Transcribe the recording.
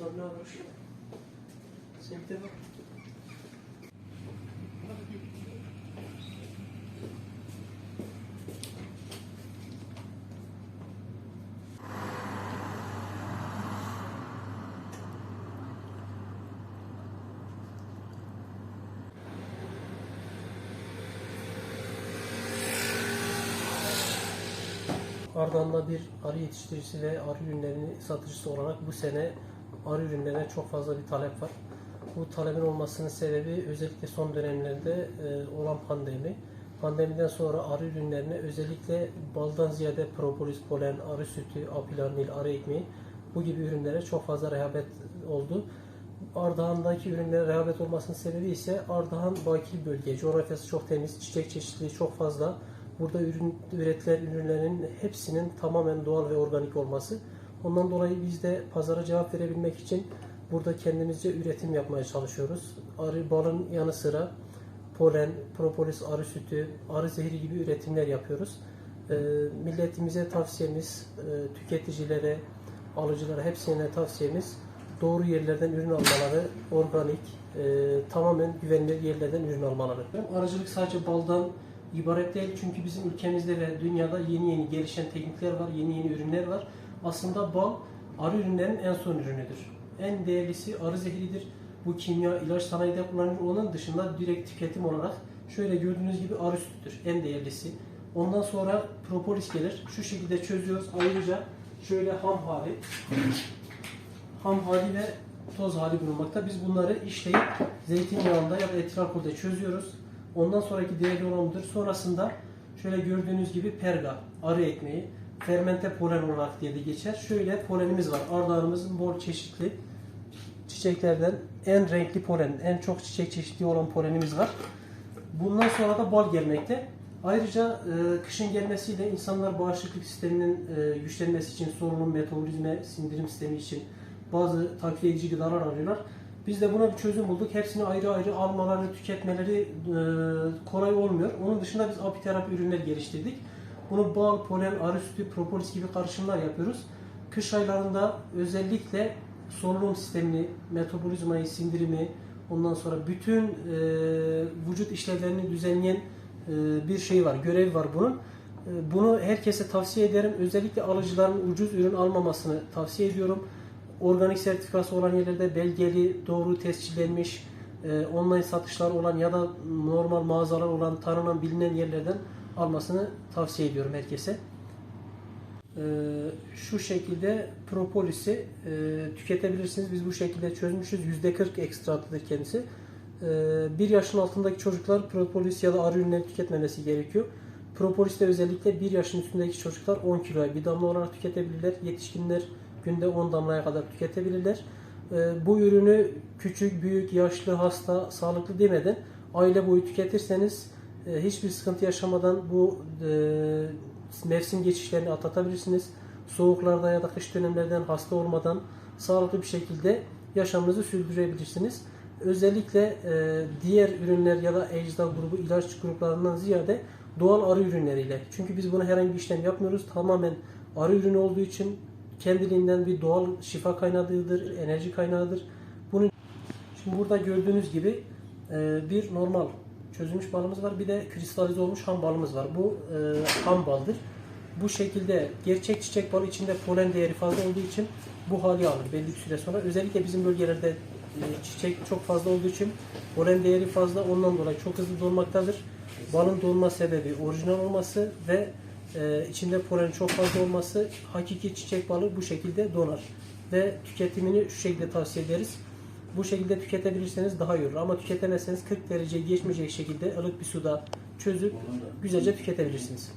Abi. Sen bir de bak. Ardahan'da bir arı yetiştiricisi ve arı ürünlerinin satıcısı olarak bu sene arı ürünlerine çok fazla bir talep var. Bu talebin olmasının sebebi özellikle son dönemlerde e, olan pandemi. Pandemiden sonra arı ürünlerine özellikle baldan ziyade propolis, polen, arı sütü, apilarnil, arı ekmeği bu gibi ürünlere çok fazla rehabet oldu. Ardahan'daki ürünlere rehabet olmasının sebebi ise Ardahan bakir bölge. Coğrafyası çok temiz, çiçek çeşitliliği çok fazla. Burada ürün, üretilen ürünlerin hepsinin tamamen doğal ve organik olması. Ondan dolayı biz de pazara cevap verebilmek için burada kendimizce üretim yapmaya çalışıyoruz. Arı balın yanı sıra polen, propolis, arı sütü, arı zehri gibi üretimler yapıyoruz. Ee, milletimize tavsiyemiz, e, tüketicilere, alıcılara hepsine tavsiyemiz doğru yerlerden ürün almaları, organik, e, tamamen güvenilir yerlerden ürün almaları. Arıcılık sadece baldan ibaret değil çünkü bizim ülkemizde ve dünyada yeni yeni gelişen teknikler var, yeni yeni ürünler var. Aslında bal arı ürünlerin en son ürünüdür. En değerlisi arı zehridir. Bu kimya, ilaç sanayide kullanılır. Onun dışında direkt tüketim olarak şöyle gördüğünüz gibi arı sütüdür en değerlisi. Ondan sonra propolis gelir. Şu şekilde çözüyoruz. Ayrıca şöyle ham hali, ham hali ve toz hali bulunmakta. Biz bunları işleyip zeytinyağında ya da etil alkolde çözüyoruz. Ondan sonraki değerli olanıdır. Sonrasında şöyle gördüğünüz gibi perga, arı ekmeği, fermente polen olarak diye de geçer. Şöyle polenimiz var. Ardahanımızın bol çeşitli çiçeklerden en renkli polen, en çok çiçek çeşitli olan polenimiz var. Bundan sonra da bal gelmekte. Ayrıca e, kışın gelmesiyle insanlar bağışıklık sisteminin e, güçlenmesi için solunum, metabolizma, sindirim sistemi için bazı takviye edici gıdalar arıyorlar. Biz de buna bir çözüm bulduk. Hepsini ayrı ayrı almaları, tüketmeleri e, kolay olmuyor. Onun dışında biz apiterapi ürünler geliştirdik. Bunu bal, polen, arı sütü, propolis gibi karışımlar yapıyoruz. Kış aylarında özellikle solunum sistemini, metabolizmayı, sindirimi, ondan sonra bütün e, vücut işlevlerini düzenleyen e, bir şey var, görev var bunun. E, bunu herkese tavsiye ederim. Özellikle alıcıların ucuz ürün almamasını tavsiye ediyorum. Organik sertifikası olan yerlerde belgeli, doğru tescillenmiş, e, online satışlar olan ya da normal mağazalar olan, tanınan, bilinen yerlerden almasını tavsiye ediyorum herkese. Ee, şu şekilde propolisi e, tüketebilirsiniz. Biz bu şekilde çözmüşüz. %40 ekstratlıdır kendisi. Ee, bir yaşın altındaki çocuklar propolis ya da arı ürünleri tüketmemesi gerekiyor. Propolis de özellikle bir yaşın üstündeki çocuklar 10 kiloya bir damla olarak tüketebilirler. Yetişkinler günde 10 damlaya kadar tüketebilirler. Ee, bu ürünü küçük, büyük, yaşlı, hasta, sağlıklı demeden aile boyu tüketirseniz e, hiçbir sıkıntı yaşamadan bu e, mevsim geçişlerini atlatabilirsiniz. Soğuklarda ya da kış dönemlerden hasta olmadan sağlıklı bir şekilde yaşamınızı sürdürebilirsiniz. Özellikle e, diğer ürünler ya da ecza grubu ilaç gruplarından ziyade doğal arı ürünleriyle. Çünkü biz buna herhangi bir işlem yapmıyoruz. Tamamen arı ürünü olduğu için kendiliğinden bir doğal şifa kaynağıdır, enerji kaynağıdır. Bunun Şimdi burada gördüğünüz gibi bir normal çözülmüş balımız var. Bir de kristalize olmuş ham balımız var. Bu e, ham baldır. Bu şekilde gerçek çiçek balı içinde polen değeri fazla olduğu için bu hali alır belli bir süre sonra. Özellikle bizim bölgelerde e, çiçek çok fazla olduğu için polen değeri fazla. Ondan dolayı çok hızlı donmaktadır. Balın donma sebebi orijinal olması ve e, içinde polen çok fazla olması hakiki çiçek balı bu şekilde donar. Ve tüketimini şu şekilde tavsiye ederiz. Bu şekilde tüketebilirseniz daha iyi olur. Ama tüketemezseniz 40 dereceyi geçmeyecek şekilde ılık bir suda çözüp güzelce tüketebilirsiniz.